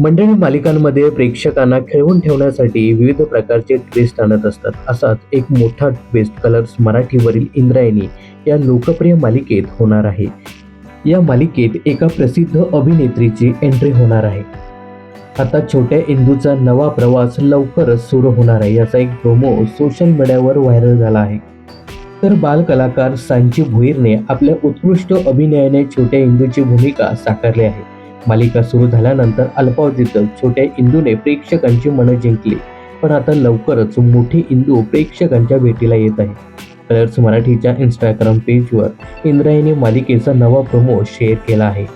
मंडळी मालिकांमध्ये प्रेक्षकांना खेळवून ठेवण्यासाठी विविध प्रकारचे ट्विस्ट आणत असतात. असाच एक मोठा ट्विस्ट कलर्स मराठीवरील इंद्रायणी या लोकप्रिय मालिकेत होणार आहे. या मालिकेत एका प्रसिद्ध अभिनेत्रीची एंट्री होणार आहे. आता छोट्या इंदूचा नवा प्रवास लवकरच सुरू होणार आहे याचा एक प्रोमो सोशल मीडियावर व्हायरल झाला आहे. तर बालकलाकार सांची भोईरने आपल्या उत्कृष्ट अभिनयाने छोट्या इंदूची भूमिका साकारली आहे. मालिका सुरू झाल्यानंतर अल्पावधीतच छोट्या इंदूने प्रेक्षकांची मनं जिंकली. पण आता लवकरच मोठी इंदू प्रेक्षकांच्या भेटीला येत आहे. कलर्स मराठीच्या इंस्टाग्राम पेजवर इंद्रायणी मालिकेचा नवा प्रोमो शेअर केला आहे.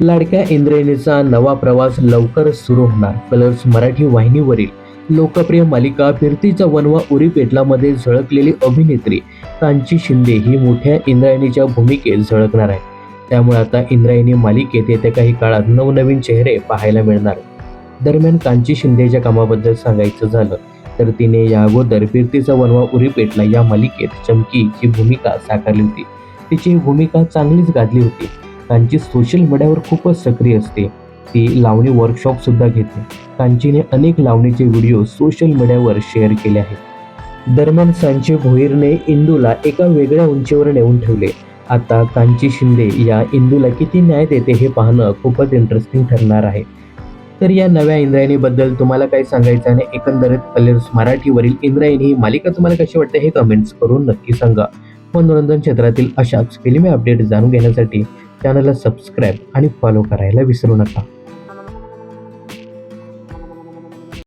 लाडक्या इंद्रायणीचा नवा प्रवास लवकरच सुरू होणार. कलर्स मराठी वाहिनीवरील लोकप्रिय मालिका फिरतीचा वनवा उरी पेटलामध्ये झळकलेली अभिनेत्री कांची शिंदे ही मोठ्या इंद्रायणीच्या भूमिकेत झळकणार आहे. त्यामुळे आता इंद्रायणी मालिकेत येत्या काही काळात नवनवीन चेहरे पाहायला मिळणार. दरम्यान कांची शिंदेच्या कामाबद्दल सांगायचं झालं तर तिने या अगोदर फिरतीचा वनवा उरी पेटला या मालिकेत चमकी ही भूमिका साकारली होती. तिची ही भूमिका चांगलीच गाजली होती. कांची सोशल मीडियावर खूपच सक्रिय असते. ती लावणी वर्कशॉप सुद्धा घेते. कांचीने अनेक लावणीचे व्हिडिओ सोशल मीडियावर शेअर केले आहेत. दरम्यान सांचे भोईरने इंदूला एका वेगळ्या उंचीवर नेऊन ठेवले. आता कांची शिंदे या इंदूला किती न्याय देते हे पाहणं खूपच इंटरेस्टिंग ठरणार आहे. तर या नव्या इंद्रायणीबद्दल तुम्हाला काय सांगायचं आणि एकंदरीत कलर्स मराठीवरील इंद्रायणी ही मालिका तुम्हाला कशी वाटते हे कमेंट्स करून नक्की सांगा. मनोरंजन क्षेत्रातील अशाच फिल्मी अपडेट जाणून घेण्यासाठी चॅनलला सबस्क्राईब आणि फॉलो करायला विसरू नका.